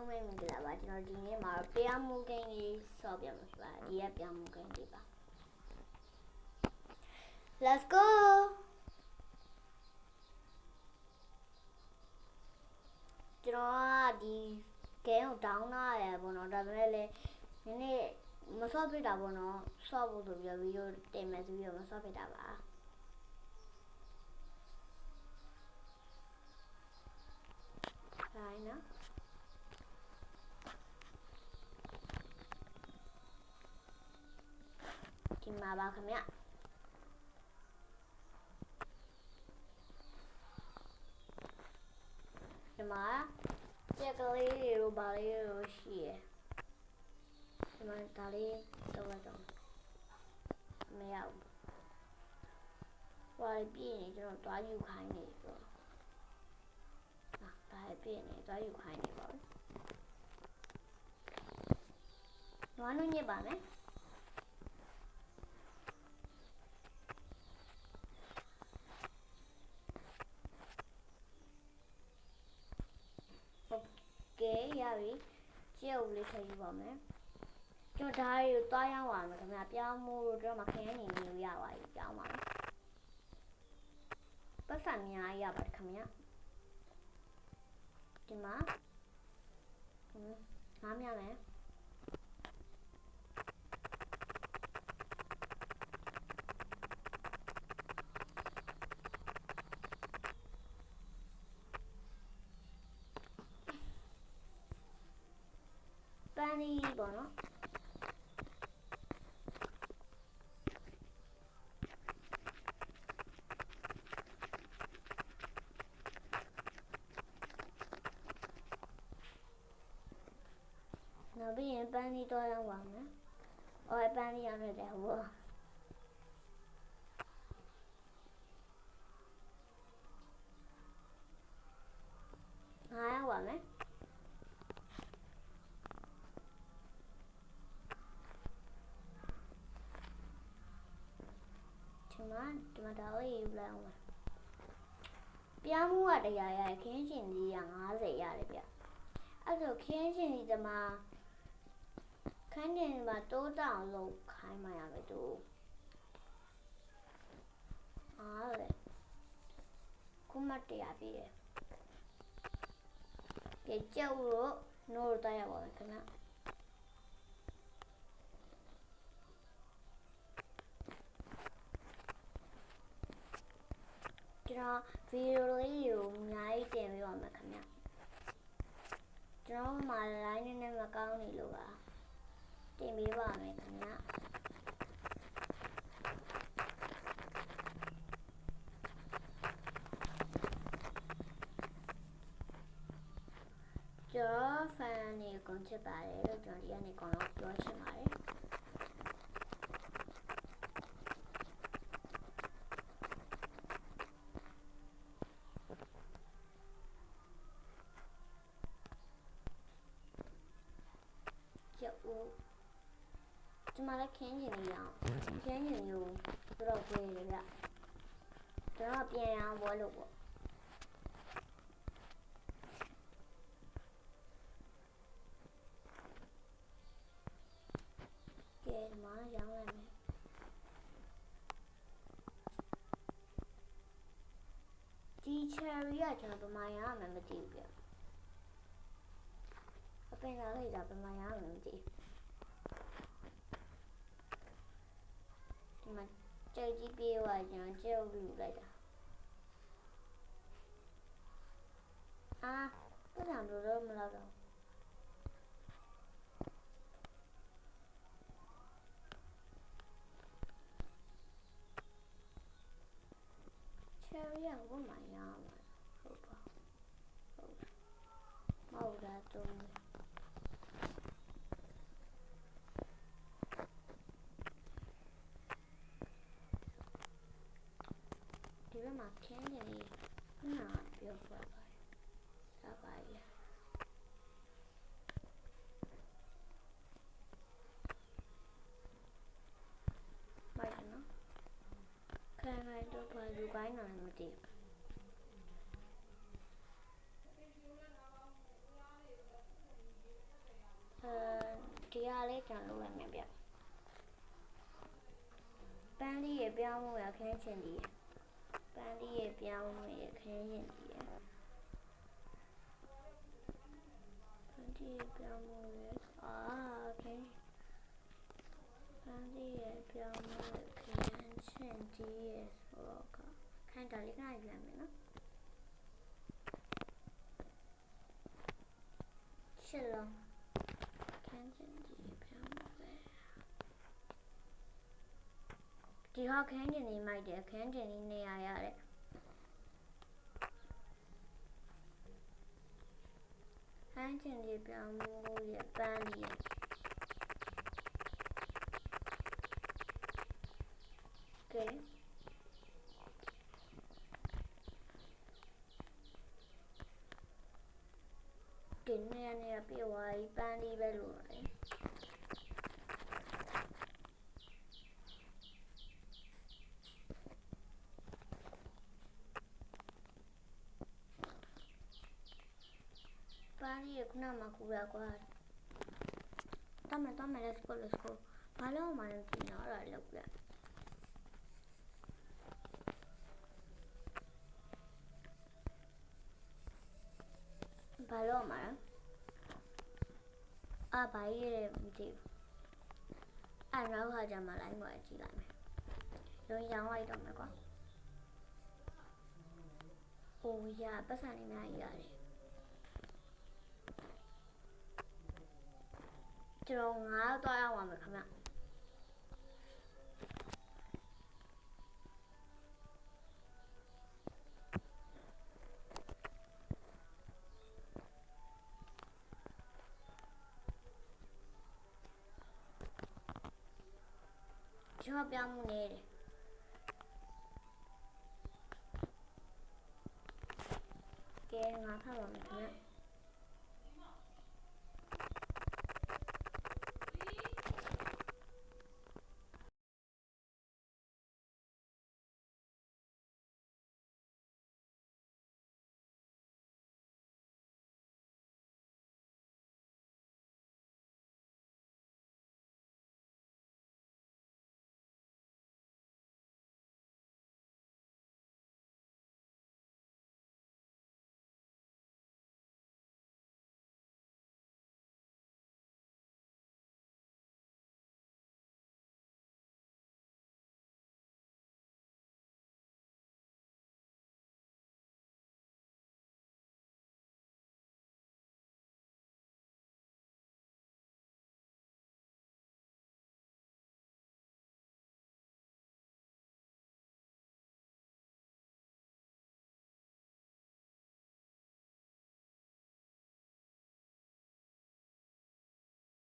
လုံးပဲမင်္ဂလာပါကျွန်တော်ဒီနေ့မှာတရားမှုကိန်းလေးဆော့ပြမှာဖြစ်ပါတယ်ဒီကတရားမှုကိန်းလေးပါ Let's go ကျွန်တော်ကဒီ game ကို down လာရတယ်ပေါ့နော်ဒါပေမဲ့လည်းဒီနေ့မဆော့ပြတာပေါ့နော်ဆော့ဖို့ဆိုပြီးတော့ဗီဒီယိုတင်မယ်ဆိုပြီးတော့မဆော့ပြတာပါဒါနော် ဒီမှာပါခင်ဗျဒီမှာကြက်ကလေးတွေလိုပါလေးတွေလိုရှိရယ်ဒီမှာဒါလေးတော့တော့မရဘူးဟိုပြည့်နေကျွန်တော်တွားယူခိုင်းနေဆိုတော့ဒါပြည့်နေတွားယူခိုင်းနေပါဘူးနွားနုညစ်ပါမယ် ကဲရပြီ ကြည့်ဦးလေးထည့်ယူပါမယ်ကျွန်တော်ဒါရီကိုတွားရောက်ပါမယ်ခင်ဗျာပြောင်းမှုတို့တော့မခင်းနေနေရပါပြီပြောင်းပါမယ်ပတ်စံအများကြီးရပါတယ်ခင်ဗျာဒီမှာဟင်းငားမြမယ် ပန်းလေးပေါ့နော်နောက်ပြီးရင်ပန်းလေးတော့ရောက်ပါမယ်။အော်ပန်းလေးရောက်နေတယ်ဟိုငါရောက်ပါ မယ်။ဒီမှာဒီမှာဒါလေးယူလိုက်အောင်ပါပြောင်းမှုကတရားရခင်းရှင်ကြီးက90ရတယ်ဗျအဲ့ဆိုခင်းရှင်ကြီးဒီမှာခင်းရှင်ဒီမှာတိုးတောင်လောက်ခိုင်းမှရမယ်တူအားလေခုမှတရားပြည့်တယ်ကြက်ကြောက်လို့နိုးတော့ရပါမယ်ခင်ဗျ တော်ဗီဒီယိုလေးကိုအများကြီးတင်ပေးပါမယ်ခင်ဗျကျွန်တော်မှ line နဲ့နဲ့မကောင်းနေလို့ပါတင်ပေးပါမယ်ခင်ဗျကျော်ဖန်နေကုန်ချစ်ပါတယ်လို့ကျွန်တော်ဒီကနေကောင်တော့ပြောချင်ပါတယ် ကျဦး ဒီမှာလည်းခင်းကျင်နေရအောင်ခင်းကျင်မျိုးဆိုတော့ပြေးတယ်ဗျကျွန်တော်ပြန်ရအောင်ဘောလို့ပေါ့ကဲ ဒီမှာရောင်းလိုက်မယ်ဒီ cherry ကကျွန်တော်ပမာရအောင်မသိဘူးဗျအပင်လာလိုက်တာပမာရအောင်မသိဘူးဒီမှာကြိတ်ကြီးပြေးသွားကျွန်တော်ကြက်ဥလူလိုက်တာအာပတ်စံတို့တော့မလောက်တော့ချယ်ရီကဘုမရမှာဟုတ်ပါဟုတ်မဟုတ်တာတော့ ဒီဘက် မှာခင်းနေလေးခုနကပြောပြပါတယ်။ဒါပါလေ။မိုက်နော်။ခံနိုင်တော့ပါလူကိုင်းနိုင်မသိဘူး။ဒီဟာလေးကျွန်တော်လုပ်လိုက်မယ်ဗျပန်းလေးရပြောင်းမှုရခင်းချင်ဒီရ ပန်းလေးရပြောင်းမှုရခင်းချင်ဒီရပန်းလေးရပြောင်းမှုရအာခင်းပန်းလေးရပြောင်းမှုရခင်းချင်ဒီရဆိုတော့ကခန်းတော်လေးခဏပြန်မယ်နော်ရှစ်လုံး ခန်းကျင်ဒီပြောင်းမယ် ဒီဟာခန်းကျင်လေးမိုက်တယ်ခန်းကျင်လေးနေရာရတယ်ခန်းကျင်လေးပြောင်းမှုရပန်းလေးရကဲဒီနေရာနေရာပြေဝါးကြီးပန်းလေးပဲလို့ရတယ် ပါရီကခုနမှကူရကွာတမန်တမန် let's go let's go ဘာလို့မှလည်းပြင်တော့အဲ့ဒါလောက်ပြဘာလို့မှလဲအာဘာကြီးရဲ့မသိ ဘူးအဲ့နောက်ခါကျမှလိုက်မှကြည့်လိုက်မ